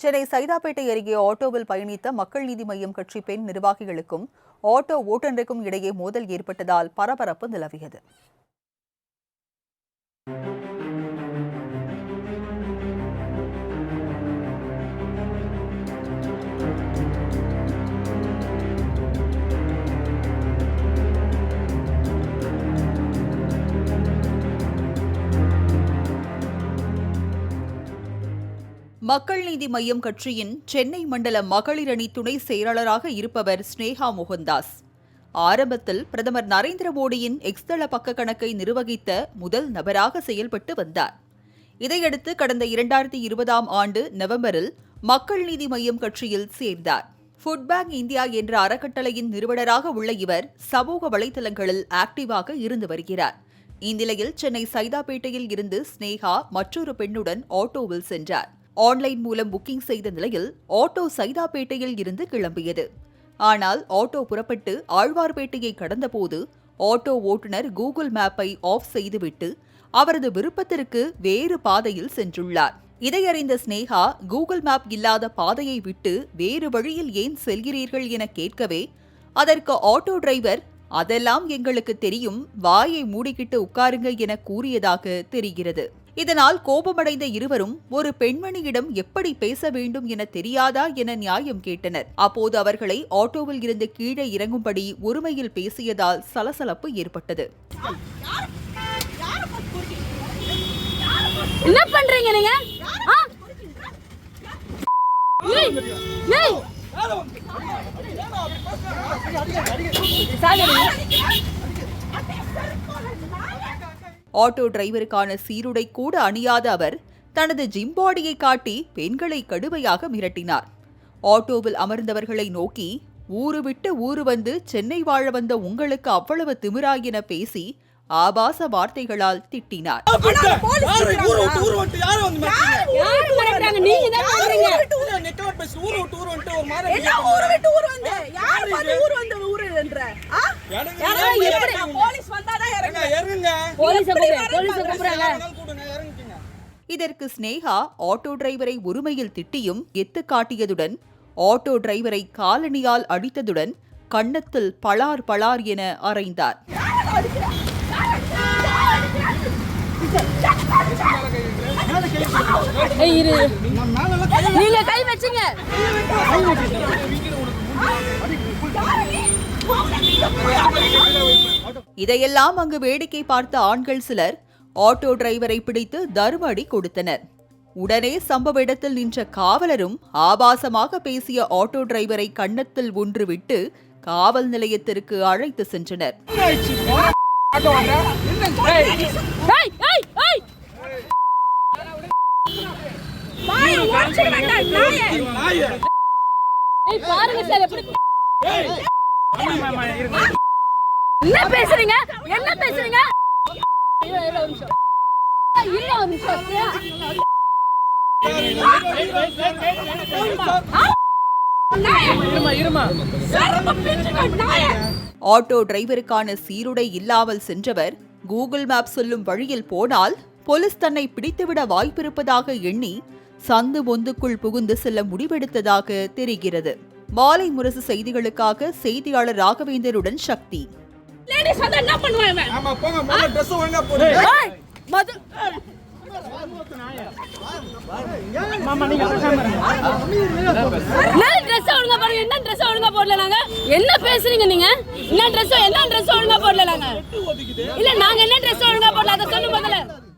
சென்னை சைதாப்பேட்டை அருகே ஆட்டோவில் பயணித்த மக்கள் நீதி மய்யம் கட்சி பெண் நிர்வாகிகளுக்கும் ஆட்டோ ஓட்டுநருக்கும் இடையே மோதல் ஏற்பட்டதால் பரபரப்பு நிலவியது. மக்கள் நீதி மையம் கட்சியின் சென்னை மண்டல மகளிர் அணி துணை செயலாளராக இருப்பவர் ஸ்னேகா மோகன்தாஸ். ஆரம்பத்தில் பிரதமர் நரேந்திர மோடியின் எக்ஸ்தள பக்க கணக்கை நிர்வகித்த முதல் நபராக செயல்பட்டு வந்தார். இதையடுத்து கடந்த இரண்டாயிரத்தி இருபதாம் ஆண்டு நவம்பரில் மக்கள் நீதி மையம் கட்சியில் சேர்ந்தார். ஃபுட் பேங்க் இந்தியா என்ற அறக்கட்டளையின் நிறுவனராக உள்ள இவர் சமூக வலைதளங்களில் ஆக்டிவாக இருந்து வருகிறார். இந்நிலையில் சென்னை சைதாப்பேட்டையில் இருந்து ஸ்னேகா மற்றொரு பெண்ணுடன் ஆட்டோவில் சென்றார். ஆன்லைன் மூலம் புக்கிங் செய்த நிலையில் ஆட்டோ சைதாப்பேட்டையில் இருந்து கிளம்பியது. ஆனால் ஆட்டோ புறப்பட்டு ஆழ்வார்பேட்டையை கடந்தபோது ஆட்டோ ஓட்டுநர் கூகுள் மேப்பை ஆஃப் செய்துவிட்டு அவரது விருப்பத்திற்கு வேறு பாதையில் சென்றுள்ளார். இதையறிந்த ஸ்னேகா கூகுள் மேப் இல்லாத பாதையை விட்டு வேறு வழியில் ஏன் செல்கிறீர்கள் என கேட்கவே அதற்கு ஆட்டோ டிரைவர் அதெல்லாம் எங்களுக்கு தெரியும் வாயை மூடிக்கிட்டு உட்காருங்க என கூறியதாக தெரிகிறது. இதனால் கோபமடைந்த இருவரும் ஒரு பெண்மணியிடம் எப்படி பேச வேண்டும் என தெரியாதா என நியாயம் கேட்டனர். அப்போது அவர்களை ஆட்டோவில் இருந்து கீழே இறங்கும்படி ஒருமையில் பேசியதால் சலசலப்பு ஏற்பட்டது. என்ன பண்றீங்க நீங்க? ஆ? ஆட்டோ டிரைவருக்கான சீருடை கூட அணியாத அவர் தனது ஜிம் பாடியை காட்டி பெண்களை கடுமையாக மிரட்டினார். ஆட்டோவில் அமர்ந்தவர்களை நோக்கி ஊரு விட்டு ஊரு வந்து சென்னை வாழ வந்த உங்களுக்கு அவ்வளவு திமிரா என பேசி ஆபாச வார்த்தைகளால் திட்டினார். யாரு ஊரை போலீஸை கூப்பிடு, போலீஸை. கூப்பிடுறாங்க. இதற்கு ஸ்னேகா ஆட்டோ டிரைவரை ஒருமையில் திட்டியும் எத்து காட்டியதுடன் ஆட்டோ டிரைவரை காலணியால் அடித்ததுடன் கன்னத்தில் பளார் பளார் என அறைந்தார். நீங்க கை வச்சுங்க இதையெல்லாம் அங்கு வேடிக்கை பார்த்த ஆண்கள் சிலர் ஆட்டோ டிரைவரை பிடித்து தருமடி கொடுத்தனர். உடனே சம்பவ இடத்தில் நின்ற காவலரும் ஆபாசமாக பேசிய ஆட்டோ டிரைவரை கன்னத்தில் ஒன்று விட்டு காவல் நிலையத்திற்கு அழைத்து சென்றனர். பாருங்க சார் எப்படி என்ன பேசுறீங்க? என்ன பேசுறீங்க? ஆட்டோ டிரைவருக்கான சீருடை இல்லாமல் சென்றவர் கூகுள் மேப் சொல்லும் வழியில் போனால் போலீஸ் தன்னை பிடித்துவிட வாய்ப்பிருப்பதாக எண்ணி சந்து பொந்துக்குள் புகுந்து செல்ல முடிவெடுத்ததாக தெரிகிறது. மாலை முரசு செய்திகளுக்காக செய்தியாளர் ராகவேந்தருடன் சக்தி. என்ன முதல்ல பேசுறீங்க நீங்க? என்ன dress என்ன dress ஒழுங்கா போடல நாங்க? இல்ல நாங்க என்ன dress ஒழுங்கா போடல? அத